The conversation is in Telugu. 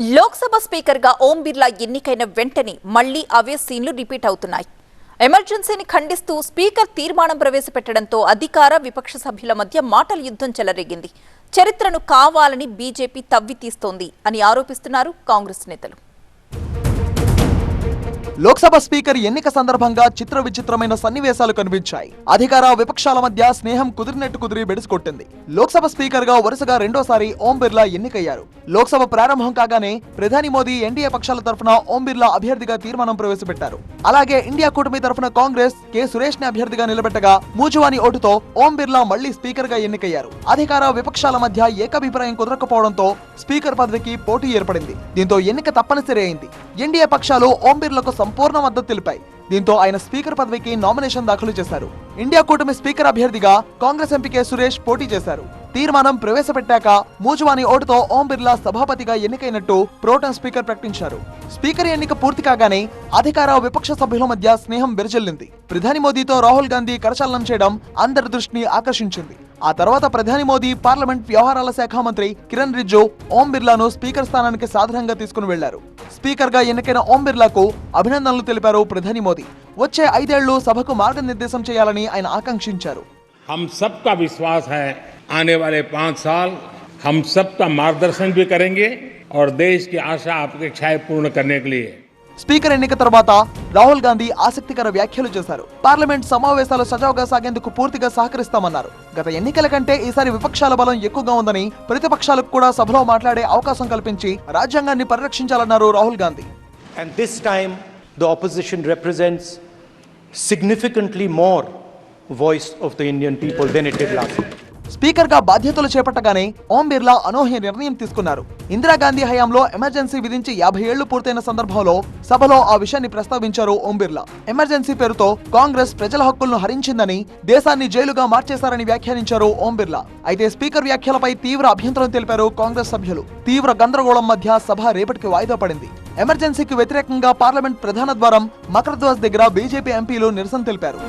లోక్సభ స్పీకర్గా ఓం బిర్లా ఎన్నికైన వెంటనే మళ్ళీ అవే సీన్లు రిపీట్ అవుతున్నాయి. ఎమర్జెన్సీని ఖండిస్తూ స్పీకర్ తీర్మానం ప్రవేశపెట్టడంతో అధికార విపక్ష సభ్యుల మధ్య మాటల యుద్ధం చెలరేగింది. చరిత్రను కావాలని బీజేపీ తవ్వి తీస్తోంది అని ఆరోపిస్తున్నారు కాంగ్రెస్ నేతలు. లోక్సభ స్పీకర్ ఎన్నిక సందర్భంగా చిత్ర విచిత్రమైన సన్నివేశాలు కనిపించాయి. అధికార విపక్షాల మధ్య స్నేహం కుదిరినట్టు కుదిరి బెడిసికొట్టింది. లోక్సభ స్పీకర్గా వరుసగా రెండోసారి ఓం బిర్లా ఎన్నికయ్యారు. లోక్సభ ప్రారంభం కాగానే ప్రధాని మోదీ ఎన్డీఏ పక్షాల తరఫున ఓం బిర్లా అభ్యర్థిగా తీర్మానం ప్రవేశపెట్టారు. అలాగే ఇండియా కూటమి తరఫున కాంగ్రెస్ కె సురేష్ని అభ్యర్థిగా నిలబెట్టగా మూజువాని ఓటుతో ఓం బిర్లా మళ్ళీ స్పీకర్గా ఎన్నికయ్యారు. అధికార విపక్షాల మధ్య ఏకాభిప్రాయం కుదరకపోవడంతో స్పీకర్ పదవికి పోటీ ఏర్పడింది. దీంతో ఎన్నిక తప్పనిసరి అయింది. ఎన్డీఏ పక్షాలు ఓం బిర్లకు సంపూర్ణ మద్దతు తెలిపాయి. దీంతో ఆయన స్పీకర్ పదవికి నామినేషన్ దాఖలు చేశారు. ఇండియా కూటమి స్పీకర్ అభ్యర్థిగా కాంగ్రెస్ ఎంపీ కె సురేష్ పోటీ చేశారు. తీర్మానం ప్రవేశపెట్టాక మూజువాని ఓటుతో ఓం బిర్లా సభాపతిగా ఎన్నికైనట్టు ప్రోటన్ స్పీకర్ ప్రకటించారు. స్పీకర్ ఎన్నిక పూర్తి కాగానే అధికార విపక్ష సభ్యుల మధ్య స్నేహం విరజల్లింది. ప్రధాని మోదీతో రాహుల్ గాంధీ కరచాలనం చేయడం అందరి దృష్టిని ఆకర్షించింది. ఆ తర్వాత ప్రధాని మోదీ పార్లమెంట్ వ్యవహారాల శాఖ మంత్రి కిరణ్ రిజ్జు ఓం బిర్లాను స్పీకర్ స్థానానికి సాధారణంగా తీసుకుని వెళ్ళారు. స్పీకర్గా ఎన్నికైన ఓం బిర్లాకు అభినందనలు తెలిపారు ప్రధాని మోదీ. వచ్చే ఐదేళ్ళు సభకు మార్గనిర్దేశం చేయాలని ఆయన ఆకాంక్షించారు. సబ్కా విశ్వాస్ హై आने वाले पाँच साल हम सबका मार्गदर्शन भी करेंगे और देश की आशा अपेक्षाएं पूर्ण करने के लिए స్పీకర్ ఎన్నిక తర్వాత రాహుల్ గాంధీ ఆసక్తికర వ్యాఖ్యలు చేశారు పార్లమెంట్ సమావేశాలు సజావుగా సాగేందుకు పూర్తిగా సహకరిస్తామన్నారు గత ఎన్నికల కంటే ఈసారి విపక్షాల బలం ఎక్కువగా ఉందని ప్రతిపక్షాలకు కూడా సభలో మాట్లాడే అవకాశం కల్పించి రాజ్యాంగాన్ని పరిరక్షించాలన్నారు Rahul Gandhi And this time, the opposition represents significantly more voice of the Indian people than it did last స్పీకర్గా బాధ్యతలు చేపట్టగానే ఓం బిర్లా అనూహ్య నిర్ణయం తీసుకున్నారు. ఇందిరాగాంధీ హయాంలో ఎమర్జెన్సీ విధించి యాభై ఏళ్ళు పూర్తయిన సందర్భంలో సభలో ఆ విషయాన్ని ప్రస్తావించారు ఓం బిర్లా. ఎమర్జెన్సీ పేరుతో కాంగ్రెస్ ప్రజల హక్కులను హరించిందని దేశాన్ని జైలుగా మార్చేశారని వ్యాఖ్యానించారు ఓం బిర్లా. అయితే స్పీకర్ వ్యాఖ్యలపై తీవ్ర అభ్యంతరం తెలిపారు కాంగ్రెస్ సభ్యులు. తీవ్ర గందరగోళం మధ్య సభ రేపటికి వాయిదా పడింది. ఎమర్జెన్సీకి వ్యతిరేకంగా పార్లమెంట్ ప్రధాన ద్వారం మకరధ్వజ్ దగ్గర బీజేపీ ఎంపీలు నిరసన తెలిపారు.